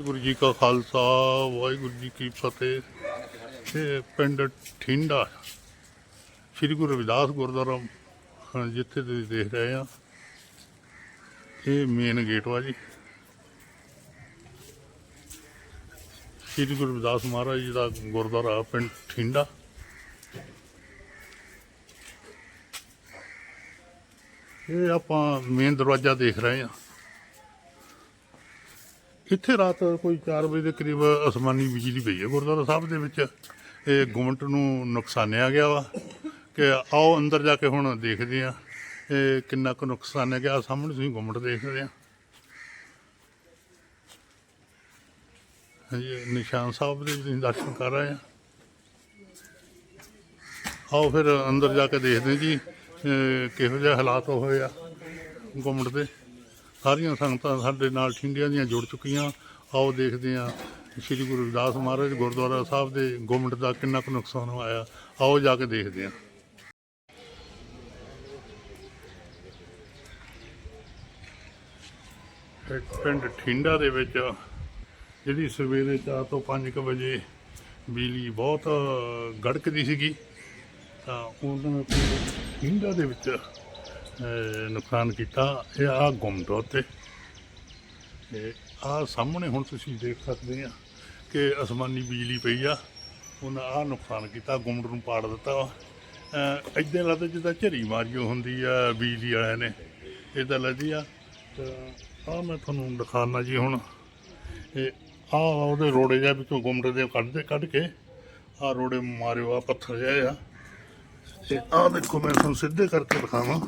ਵਾਹਿਗੁਰੂ ਜੀ ਕਾ ਖਾਲਸਾ, ਵਾਹਿਗੁਰੂ ਜੀ ਕੀ ਫਤਿਹ। ਇਹ ਪਿੰਡ ਠਿੰਡਾ ਸ੍ਰੀ ਗੁਰੂ ਰਵਿਦਾਸ ਗੁਰਦੁਆਰਾ ਜਿੱਥੇ ਤੁਸੀਂ ਦੇਖ ਰਹੇ ਆ। ਇਹ ਮੇਨ ਗੇਟ ਵਾ ਜੀ। ਸ੍ਰੀ ਗੁਰੂ ਰਵਿਦਾਸ ਮਹਾਰਾਜ ਜੀ ਦਾ ਗੁਰਦੁਆਰਾ ਪਿੰਡ ਠਿੰਡਾ। ਇਹ ਆਪਾਂ ਮੇਨ ਦਰਵਾਜ਼ਾ ਦੇਖ ਰਹੇ ਆ। ਇੱਥੇ ਰਾਤ ਕੋਈ 4 ਵਜੇ ਦੇ ਕਰੀਬ ਅਸਮਾਨੀ ਬਿਜਲੀ ਪਈ ਹੈ ਗੁਰਦੁਆਰਾ ਸਾਹਿਬ ਦੇ ਵਿੱਚ। ਇਹ ਗੁੰਮਟ ਨੂੰ ਨੁਕਸਾਨਿਆ ਗਿਆ ਵਾ ਕਿ ਆਓ ਅੰਦਰ ਜਾ ਕੇ ਹੁਣ ਦੇਖਦੇ ਆ ਇਹ ਕਿੰਨਾ ਕੁ ਨੁਕਸਾਨਿਆ ਗਿਆ ਸਾਹਮਣੇ ਤੁਸੀਂ ਗੁੰਮਟ ਦੇਖਦੇ ਆ ਹਾਂਜੀ, ਨਿਸ਼ਾਨ ਸਾਹਿਬ ਦੇ ਵੀ ਤੁਸੀਂ ਦਰਸ਼ਨ ਕਰ ਰਹੇ ਆ। ਆਓ ਫਿਰ ਅੰਦਰ ਜਾ ਕੇ ਦੇਖਦੇ ਹਾਂ ਜੀ ਕਿਹੋ ਜਿਹੇ ਹਾਲਾਤ ਹੋਏ ਆ ਗੁੰਮਟ ਦੇ। ਸਾਰੀਆਂ ਸੰਗਤਾਂ ਸਾਡੇ ਨਾਲ ਠਿੰਡੀਆਂ ਦੀਆਂ ਜੁੜ ਚੁੱਕੀਆਂ। ਆਓ ਦੇਖਦੇ ਹਾਂ ਸ੍ਰੀ ਗੁਰੂ ਰਵਿਦਾਸ ਮਹਾਰਾਜ ਗੁਰਦੁਆਰਾ ਸਾਹਿਬ ਦੇ ਗੁੰਮਟ ਦਾ ਕਿੰਨਾ ਕੁ ਨੁਕਸਾਨ ਹੋਇਆ। ਆਓ ਜਾ ਕੇ ਦੇਖਦੇ ਹਾਂ। ਪਿੰਡ ਠਿੰਡਾ ਦੇ ਵਿੱਚ, ਜਿਹੜੀ ਸਵੇਰੇ 4 ਤੋਂ 5 ਵਜੇ ਬਿਜਲੀ ਬਹੁਤ ਗੜਕਦੀ ਸੀਗੀ, ਤਾਂ ਉਹਨਾਂ ਨੇ ਠਿੰਡਾ ਦੇ ਵਿੱਚ ਨੁਕਸਾਨ ਕੀਤਾ। ਇਹ ਆ ਗੁੰਮਟੋ ਤੇ। ਤੇ ਆ ਸਾਹਮਣੇ ਹੁਣ ਤੁਸੀਂ ਦੇਖ ਸਕਦੇ ਆ ਕਿ ਅਸਮਾਨੀ ਬਿਜਲੀ ਪਈ ਆ। ਉਹਨਾਂ ਆ ਨੁਕਸਾਨ ਕੀਤਾ, ਗੁੰਮਟ ਨੂੰ ਪਾੜ ਦਿੱਤਾ ਵਾ। ਇਦਾਂ ਲੱਗਦਾ ਜਿੱਦਾਂ ਝਰੀ ਮਾਰੀਓ ਹੁੰਦੀ ਆ ਬਿਜਲੀ ਵਾਲਿਆਂ ਨੇ। ਇਦਾਂ ਲੱਗਦੀ ਆ। ਤਾਂ ਆ ਮੈਂ ਤੁਹਾਨੂੰ ਦਿਖਾਉਣਾ ਜੀ ਹੁਣ। ਇਹ ਆ ਉਹਦੇ ਰੋੜੇ ਜਿਹਾ ਵਿੱਚੋਂ ਗੁੰਮਟ ਦੇ ਕੱਢਦੇ ਕੱਢ ਕੇ। ਆ ਰੋੜੇ ਮਾਰਿਓ ਆ ਪੱਥਰ ਜਿਹਾ ਆ। ਤੇ ਆ ਦੇਖੋ ਮੈਂ ਤੁਹਾਨੂੰ ਸਿੱਧੇ ਕਰਕੇ ਦਿਖਾਵਾਂ।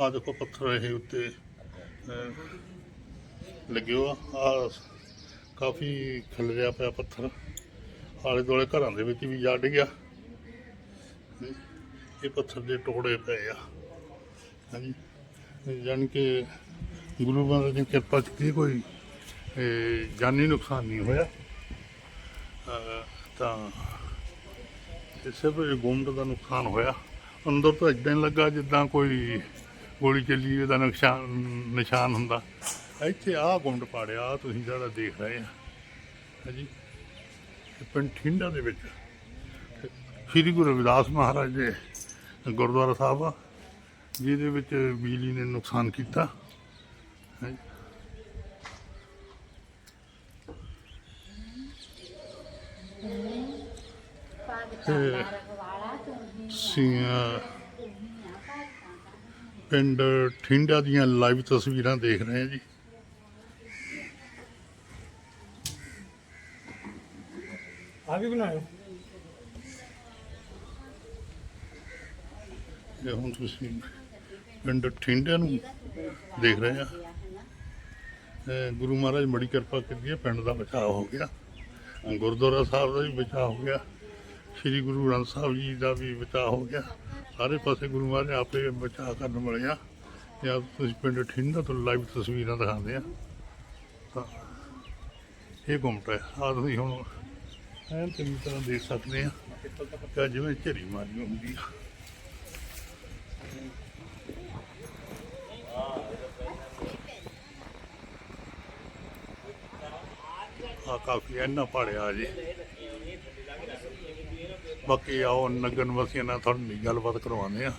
ਆ ਦੇਖੋ ਪੱਥਰ ਇਹ ਉੱਤੇ ਅਹ, ਲੱਗਿਓ। ਆ ਆਹ ਕਾਫੀ ਖਿਲਰਿਆ ਪਿਆ ਪੱਥਰ। ਆਲੇ ਦੁਆਲੇ ਘਰਾਂ ਦੇ ਵਿੱਚ ਵੀ ਜੜ ਗਿਆ। ਇਹ ਪੱਥਰ ਦੇ ਟੁਕੜੇ ਪਏ ਆ। ਹਾਂਜੀ। ਜਾਨ ਕਿ ਗੁਰੂ ਗ੍ਰੰਥ ਦੀ ਕਿਰਪਾ ਚ ਕੋਈ ਜਾਨੀ ਨੁਕਸਾਨ ਨਹੀਂ ਹੋਇਆ। ਤਾਂ ਇਹ ਸਿਰਫ ਗੁੰਮਟ ਦਾ ਨੁਕਸਾਨ ਹੋਇਆ। ਅੰਦਰ ਤਾਂ ਇਦਾਂ ਲੱਗਾ ਜਿੱਦਾਂ ਕੋਈ ਗੋਲੀ ਚੱਲੀ ਉਹਦਾ ਨੁਕਸਾਨ, ਨਿਸ਼ਾਨ ਹੁੰਦਾ। ਇੱਥੇ ਆਹ ਗੁੰਡ ਪਾੜਿਆ, ਆਹ ਤੁਸੀਂ ਜਿਹੜਾ ਦੇਖ ਰਹੇ ਆ। ਹਾਂਜੀ। ਇਹ ਪਿੰਡ ਠਿੰਡਾ ਦੇ ਵਿੱਚ ਸ੍ਰੀ ਗੁਰੂ ਰਵਿਦਾਸ ਮਹਾਰਾਜ ਦੇ ਗੁਰਦੁਆਰਾ ਸਾਹਿਬ ਆ, ਜਿਹਦੇ ਵਿੱਚ ਬਿਜਲੀ ਨੇ ਨੁਕਸਾਨ ਕੀਤਾ। ਹਾਂਜੀ। ਸੀਆਂ ਪਿੰਡ ਠਿੰਡਾ ਦੀਆਂ ਲਾਈਵ ਤਸਵੀਰਾਂ ਦੇਖ ਰਹੇ ਹਾਂ ਜੀ। ਆ ਵੀ ਬਣਾਇਓ। ਇਹ ਹੁਣ ਤੁਸੀਂ ਪਿੰਡ ਠਿੰਡਾ ਨੂੰ ਦੇਖ ਰਹੇ ਆ ਗੁਰੂ ਮਹਾਰਾਜ ਬੜੀ ਕਿਰਪਾ ਕੀਤੀ ਹੈ ਪਿੰਡ ਦਾ ਬਚਾਅ ਹੋ ਗਿਆ। ਗੁਰਦੁਆਰਾ ਸਾਹਿਬ ਦਾ ਵੀ ਬਚਾਅ ਹੋ ਗਿਆ। ਸ੍ਰੀ ਗੁਰੂ ਗ੍ਰੰਥ ਸਾਹਿਬ ਜੀ ਦਾ ਵੀ ਬਚਾਅ ਹੋ ਗਿਆ। ਸਾਰੇ ਪਾਸੇ ਗੁਰੂ ਮਹਾਰਾਜ ਨੇ ਆਪੇ ਬਚਾਅ ਕਰਨ ਵਾਲੇ ਆ। ਜਾਂ ਤੁਸੀਂ ਪਿੰਡ ਠਿੰਡਾ ਤੋਂ ਲਾਈਵ ਤਸਵੀਰਾਂ ਦਿਖਾਉਂਦੇ ਆ। ਤਾਂ ਇਹ ਗੁੰਮਟ ਹੈ। ਆ ਤੁਸੀਂ ਹੁਣ ਐਨ ਚੰਗੀ ਤਰ੍ਹਾਂ ਦੇਖ ਸਕਦੇ ਆ ਕਿ ਜਿਵੇਂ ਝਰੀ ਮਾਰੀ ਹੁੰਦੀ ਆ। ਆ ਕਾਫੀ ਇੰਨਾ ਪੜਿਆ ਜੀ। ਬਾਕੀ ਆਓ ਨਗਨ ਵਸੀਆਂ ਨਾਲ ਤੁਹਾਨੂੰ ਗੱਲਬਾਤ ਕਰਵਾਉਂਦੇ ਆ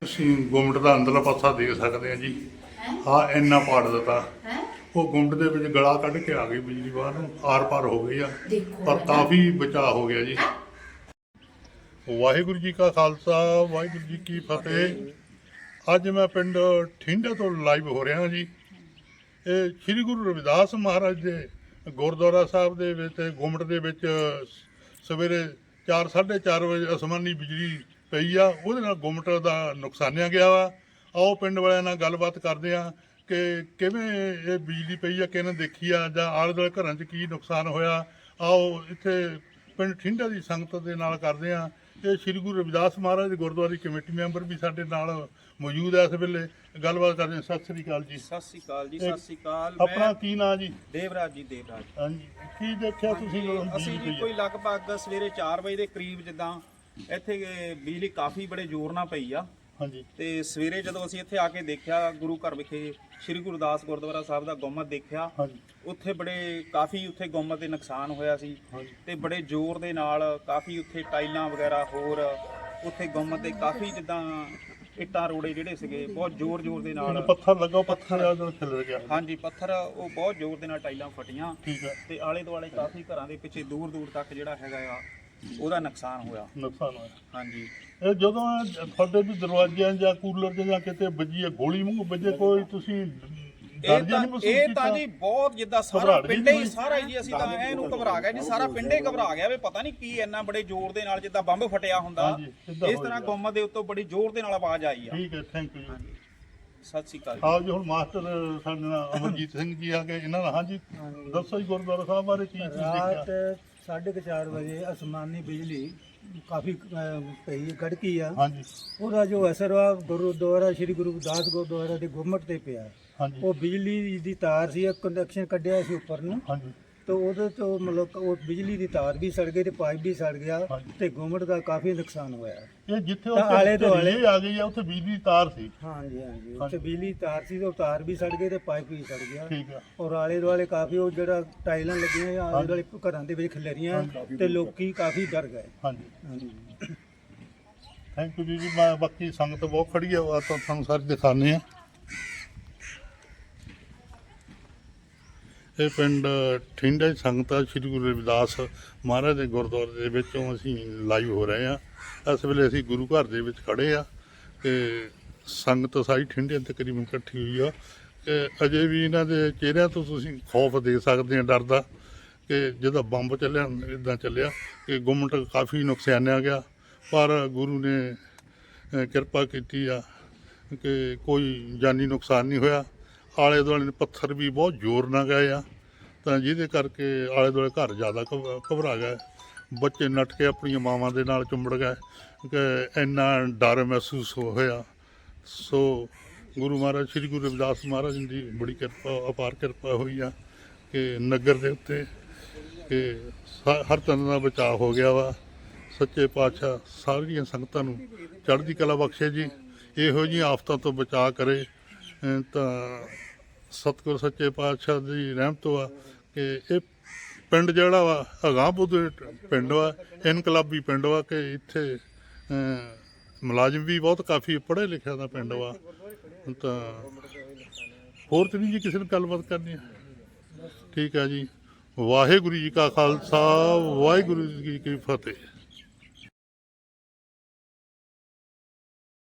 ਤੁਸੀਂ ਗੁੰਮਟ ਦਾ ਅੰਦਰਲਾ ਪਾਸਾ ਦੇਖ ਸਕਦੇ ਆ ਜੀ। ਆ ਇੰਨਾ ਪਾੜ ਦਿੱਤਾ। ਉਹ ਗੁੰਮਟ ਦੇ ਵਿੱਚ ਗਲਾ ਕੱਢ ਕੇ ਆ ਗਈ ਬਿਜਲੀ ਬਾਹਰ ਨੂੰ। ਆਰ ਪਾਰ ਹੋ ਗਈ ਆ। ਪਰ ਕਾਫੀ ਬਚਾਅ ਹੋ ਗਿਆ ਜੀ। ਵਾਹਿਗੁਰੂ ਜੀ ਕਾ ਖਾਲਸਾ ਵਾਹਿਗੁਰੂ ਜੀ ਕੀ ਫਤਿਹ। ਅੱਜ ਮੈਂ ਪਿੰਡ ਠਿੰਡੇ ਤੋਂ ਲਾਈਵ ਹੋ ਰਿਹਾ ਜੀ। ਇਹ ਸ੍ਰੀ ਗੁਰੂ ਰਵਿਦਾਸ ਮਹਾਰਾਜ ਦੇ ਗੁਰਦੁਆਰਾ ਸਾਹਿਬ ਦੇ ਵਿੱਚ ਗੁੰਮਟ ਦੇ ਵਿੱਚ ਸਵੇਰੇ 4:30 ਵਜੇ ਅਸਮਾਨੀ ਬਿਜਲੀ ਪਈ ਆ, ਉਹਦੇ ਨਾਲ ਗੁੰਮਟ ਦਾ ਨੁਕਸਾਨਿਆ ਗਿਆ ਵਾ। ਆਓ ਪਿੰਡ ਵਾਲਿਆਂ ਨਾਲ ਗੱਲਬਾਤ ਕਰਦੇ ਆ ਕਿ ਕਿਵੇਂ ਇਹ ਬਿਜਲੀ ਪਈ ਆ, ਕਿਹਨੇ ਦੇਖੀ ਆ, ਜਾਂ ਆਲੇ ਦੁਆਲੇ ਘਰਾਂ 'ਚ ਕੀ ਨੁਕਸਾਨ ਹੋਇਆ। ਆਓ ਇੱਥੇ ਪਿੰਡ ਠਿੰਡਾ ਦੀ ਸੰਗਤ ਦੇ ਨਾਲ ਕਰਦੇ ਆ। ਇਹ ਸ੍ਰੀ ਗੁਰੂ ਰਵਿਦਾਸ ਮਹਾਰਾਜ ਦੇ ਗੁਰਦੁਆਰੇ ਕਮੇਟੀ ਮੈਂਬਰ ਵੀ ਸਾਡੇ ਨਾਲ ਮੌਜੂਦ ਆ ਇਸ ਵੇਲੇ। ਗੱਲਬਾਤ ਕਰਦੇ ਆ ਸਤਿ ਸ੍ਰੀ ਅਕਾਲ ਜੀ। ਸਤਿ ਸ੍ਰੀ ਅਕਾਲ ਜੀ ਸਤਿ ਸ੍ਰੀ ਅਕਾਲ। ਆਪਣਾ ਕੀ ਨਾਂ ਜੀ? ਦੇਵਰਾਜ ਜੀ ਦੇਵਰਾਜ। ਹਾਂਜੀ। ਕੀ ਦੇਖਿਆ ਤੁਸੀਂ ਅਸੀਂ ਜੀ ਕੋਈ? ਲਗਭਗ ਸਵੇਰੇ 4 ਵਜੇ ਦੇ ਕਰੀਬ ਜਿੱਦਾਂ ਇੱਥੇ ਬਿਜਲੀ ਕਾਫੀ ਬੜੇ ਜ਼ੋਰ ਨਾਲ ਪਈ ਆ। ਹਾਂਜੀ। ਤੇ ਸਵੇਰੇ ਜਦੋਂ ਅਸੀਂ ਇੱਥੇ ਆ ਕੇ ਦੇਖਿਆ ਗੁਰੂ ਘਰ ਵਿਖੇ ਸ੍ਰੀ ਗੁਰਦਾਸ ਗੁਰਦੁਆਰਾ ਸਾਹਿਬ ਦਾ ਗੁੰਮਤ ਦੇਖਿਆ ਹਾਂਜੀ। ਉੱਥੇ ਬੜੇ ਕਾਫੀ ਉੱਥੇ ਗੁੰਮਤ ਦੇ ਨੁਕਸਾਨ ਹੋਇਆ ਸੀ। ਹਾਂਜੀ। ਤੇ ਬੜੇ ਜ਼ੋਰ ਦੇ ਨਾਲ ਕਾਫੀ ਉੱਥੇ ਟਾਈਲਾਂ ਵਗੈਰਾ ਹੋਰ ਉੱਥੇ ਗੁੰਮਤ ਦੇ ਕਾਫੀ ਜਿੱਦਾਂ ਇੱਟਾਂ ਰੋੜੇ ਜਿਹੜੇ ਸੀਗੇ ਬਹੁਤ ਜ਼ੋਰ ਜ਼ੋਰ ਦੇ ਨਾਲ। ਪੱਥਰ ਲੱਗਾ ਪੱਥਰ ਆ ਖਿਲਰ ਗਿਆ। ਹਾਂਜੀ ਪੱਥਰ ਉਹ ਬਹੁਤ ਜ਼ੋਰ ਦੇ ਨਾਲ ਟਾਈਲਾਂ ਫਟੀਆਂ। ਠੀਕ ਹੈ ਤੇ ਆਲੇ ਦੁਆਲੇ ਕਾਫੀ ਘਰਾਂ ਦੇ ਪਿੱਛੇ ਦੂਰ ਦੂਰ ਤੱਕ ਜਿਹੜਾ ਹੈਗਾ ਆ ਉਹਦਾ ਨੁਕਸਾਨ ਹੋਇਆ। ਨੁਕਸਾਨ ਹੋਇਆ। ਹਾਂਜੀ। ਇਹ ਜਦੋਂ ਤੁਹਾਡੇ ਵੀ ਦਰਵਾਜ਼ਿਆਂ ਜਾਂ ਕੂਲਰ ਜਾਂ ਕਿਤੇ ਵੱਜੀ ਹੈ ਗੋਲੀ ਮੂੰਹ ਵੱਜੇ ਕੋਈ ਤੁਸੀਂ ਇਹ ਤਾਂ ਨਹੀਂ ਮਹਿਸੂਸ ਇਹ ਕੀਤਾ? ਤਾਂ ਜੀ ਬਹੁਤ ਜਿੱਦਾਂ ਸਾਰਾ ਪਿੰਡ ਹੀ? ਸਾਰਾ ਜੀ ਅਸੀਂ ਤਾਂ ਇਹਨੂੰ ਘਬਰਾ ਗਿਆ ਜੀ ਸਾਰਾ ਪਿੰਡ ਹੀ ਘਬਰਾ ਗਿਆ ਵੀ ਪਤਾ ਨਹੀਂ ਕੀ ਇੰਨਾ ਬੜੇ ਜ਼ੋਰ ਦੇ ਨਾਲ ਜਿੱਦਾਂ ਬੰਬ ਫਟਿਆ ਹੁੰਦਾ। ਇਸ ਤਰ੍ਹਾਂ। ਗੁੰਮ ਦੇ ਉੱਤੋਂ ਬੜੀ ਜ਼ੋਰ ਦੇ ਨਾਲ ਆਵਾਜ਼ ਆਈ ਆ। ਠੀਕ ਹੈ ਥੈਂਕ ਯੂ ਹਾਂਜੀ। ਸਤਿ ਸ਼੍ਰੀ ਅਕਾਲ। ਆਓ ਜੀ ਹੁਣ ਮਾਸਟਰ ਸਾਡੇ ਨਾਲ ਅਮਰਜੀਤ ਸਿੰਘ ਜੀ ਆ ਗਏ। ਇਹਨਾਂ ਦਾ ਹਾਂਜੀ ਦੱਸੋ ਜੀ ਗੁਰਦੁਆਰਾ ਸਾਹਿਬ ਬਾਰੇ ਕੀ ਚੀਜ਼ ਦੇਖਿਆ? ਸਾਢੇ ਕੁ ਚਾਰ ਵਜੇ ਅਸਮਾਨੀ ਬਿਜਲੀ ਕਾਫੀ ਪਈ ਗੜਕੀ ਆ। ਹਾਂਜੀ। ਉਹਦਾ ਜੋ ਅਸਰ ਆ ਗੁਰਦੁਆਰਾ ਸ੍ਰੀ ਗੁਰੂ ਦਾਸ ਗੁਰਦੁਆਰਾ ਦੇ ਗੁੰਮਟ ਤੇ ਪਿਆ। ਹਾਂਜੀ। ਉਹ ਬਿਜਲੀ ਦੀ ਤਾਰ ਸੀ ਇੱਕ ਕਨੈਕਸ਼ਨ ਕੱਢਿਆ ਸੀ ਉੱਪਰ ਨੂੰ। ਹਾਂਜੀ। ਤੇ ਉਹਦੇ ਤੋਂ ਮਤਲਬ ਉਹ ਬਿਜਲੀ ਦੀ ਤਾਰ ਵੀ ਸੜ ਗਈ ਤੇ ਪਾਈਪ ਵੀ ਸੜ ਗਿਆ ਹਾਂਜੀ। ਤੇ ਗੁੰਮਟ ਦਾ ਕਾਫੀ ਨੁਕਸਾਨ ਹੋਇਆ। ਇਹ ਜਿੱਥੇ ਤਾਂ ਆਲੇ ਦੁਆਲੇ- relay ਆ ਗਈ ਆ ਉੱਥੇ ਬਿਜਲੀ ਦੀ ਤਾਰ ਸੀ। ਹਾਂਜੀ ਹਾਂਜੀ। ਹਾਂਜੀ। ਉੱਥੇ ਬਿਜਲੀ ਦੀ ਤਾਰ ਸੀ ਤੇ ਉਹ ਤਾਰ ਵੀ ਸੜ ਗਈ ਤੇ ਪਾਈਪ ਵੀ ਸੜ ਗਿਆ। ਠੀਕ ਆ। ਔਰ ਆਲੇ ਦੁਆਲੇ ਕਾਫੀ ਉਹ ਜਿਹੜਾ ਟਾਈਲਾਂ ਲੱਗੀਆਂ ਆ, ਆਲੇ। ਦੁਆਲੇ ਘਰਾਂ ਦੇ ਵਿੱਚ ਖਿਲਰੀਆਂ ਤੇ ਲੋਕੀ ਕਾਫੀ ਡਰ ਗਏ। ਹਾਂਜੀ। ਹਾਂਜੀ। ਥੈਂਕ ਯੂ ਜੀ ਜੀ ਮੈਂ ਬਾਕੀ ਸੰਗਤ ਬਹੁਤ ਖੜੀ ਆ ਤਾਂ ਤੁਹਾਨੂੰ ਸਾਰੇ ਦਿਖਾਣੇ ਆ। ਇਹ ਪਿੰਡ ਠਿੰਡਾ ਦੀ ਸੰਗਤ ਆ, ਸ੍ਰੀ ਗੁਰੂ ਰਵਿਦਾਸ ਮਹਾਰਾਜ ਦੇ ਗੁਰਦੁਆਰੇ ਦੇ ਵਿੱਚੋਂ ਅਸੀਂ ਲਾਈਵ ਹੋ ਰਹੇ ਹਾਂ ਇਸ ਵੇਲੇ ਅਸੀਂ ਗੁਰੂ ਘਰ ਦੇ ਵਿੱਚ ਖੜੇ ਆ ਤੇ ਸੰਗਤ ਸਾਰੀ ਠਿੰਡੇ ਤਕਰੀਬਨ ਇਕੱਠੀ ਹੋਈ ਆ। ਕਿ ਅਜੇ ਵੀ ਇਹਨਾਂ ਦੇ ਚਿਹਰਿਆਂ ਤੋਂ ਤੁਸੀਂ ਖੌਫ ਦੇ ਸਕਦੇ ਆ, ਡਰ ਦਾ ਕਿ ਜਿਹਦਾ ਬੰਬ ਚੱਲਿਆ ਇਦਾਂ ਚੱਲਿਆ ਕਿ ਗੁੰਮਟ ਕਾਫੀ ਨੁਕਸਾਨਿਆ ਗਿਆ। ਪਰ ਗੁਰੂ ਨੇ ਕਿਰਪਾ ਕੀਤੀ ਆ ਕਿ ਕੋਈ ਜਾਨੀ ਨੁਕਸਾਨ ਨਹੀਂ ਹੋਇਆ। ਆਲੇ ਦੁਆਲੇ ਦੇ ਪੱਥਰ ਵੀ ਬਹੁਤ ਜ਼ੋਰ ਨਾਲ ਗਏ ਆ, ਤਾਂ ਜਿਹਦੇ ਕਰਕੇ ਆਲੇ ਦੁਆਲੇ ਘਰ ਜ਼ਿਆਦਾ ਘਬ- ਘਬਰਾ ਗਏ। ਬੱਚੇ ਨੱਠ ਕੇ ਆਪਣੀਆਂ ਮਾਵਾਂ ਦੇ ਨਾਲ ਚੁੰਬੜ ਗਏ, ਕਿ ਇੰਨਾ ਡਰ ਮਹਿਸੂਸ ਹੋਇਆ। ਸੋ ਗੁਰੂ ਮਹਾਰਾਜ, ਸ੍ਰੀ ਗੁਰੂ ਰਵਿਦਾਸ ਮਹਾਰਾਜ ਜੀ ਦੀ ਬੜੀ ਕਿਰਪਾ, ਅਪਾਰ ਕਿਰਪਾ ਹੋਈ ਆ ਕਿ ਨਗਰ ਦੇ ਉੱਤੇ ਕਿ ਹਰ ਤਰ੍ਹਾਂ ਦਾ ਬਚਾਅ ਹੋ ਗਿਆ ਵਾ। ਸੱਚੇ ਪਾਤਸ਼ਾਹ ਸਾਰੀਆਂ ਸੰਗਤਾਂ ਨੂੰ ਚੜ੍ਹਦੀ ਕਲਾ ਬਖਸ਼ੇ ਜੀ। ਇਹੋ ਜਿਹੀਆਂ ਆਫਤਾਂ ਤੋਂ ਬਚਾਅ ਕਰੇ। ਤਾਂ ਸਤਿਗੁਰ ਸੱਚੇ ਪਾਤਸ਼ਾਹ ਦੀ ਰਹਿਮਤ ਵਾ ਕਿ ਇਹ ਪਿੰਡ ਜਿਹੜਾ ਵਾ ਅਗਾਂਹਪੁਰ ਪਿੰਡ ਵਾ, ਇਨਕਲਾਬੀ ਪਿੰਡ ਵਾ ਕਿ ਇੱਥੇ ਮੁਲਾਜ਼ਮ ਵੀ ਬਹੁਤ ਕਾਫੀ ਪੜ੍ਹੇ ਲਿਖਿਆ ਦਾ ਪਿੰਡ ਵਾ। ਤਾਂ ਹੋਰ ਤੇ ਨਹੀਂ ਜੀ ਕਿਸੇ ਨੂੰ ਗੱਲਬਾਤ ਕਰਨੀ। ਹੈ ਠੀਕ ਆ ਜੀ। ਵਾਹਿਗੁਰੂ ਜੀ ਕਾ ਖਾਲਸਾ, ਵਾਹਿਗੁਰੂ ਜੀ ਕੀ ਫਤਿਹ।